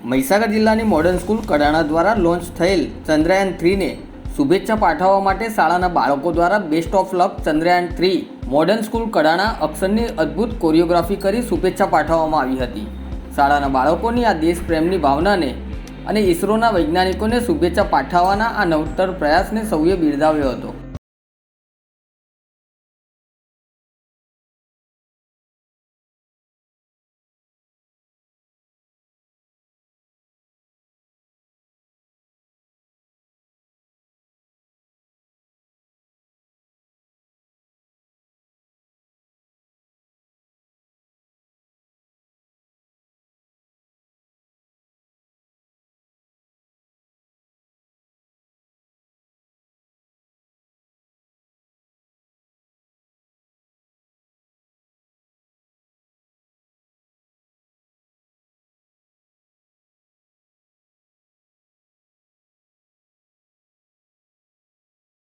મહીસાગર જિલ્લાની modern school Kadana દ્વારા launch થયેલ ચંદ્રયાન થ્રીને શુભેચ્છા પાઠવવા માટે શાળાના બાળકો દ્વારા best of luck Chandrayaan three modern school Kadana અક્ષરની અદ્ભુત કોરિયોગ્રાફી કરી શુભેચ્છા પાઠવવામાં આવી હતી. શાળાના બાળકોની આ દેશપ્રેમની ભાવનાને અને ઇસરોના વૈજ્ઞાનિકોને શુભેચ્છા પાઠવવાના આ નવતર પ્રયાસને સૌએ બિરદાવ્યો હતો.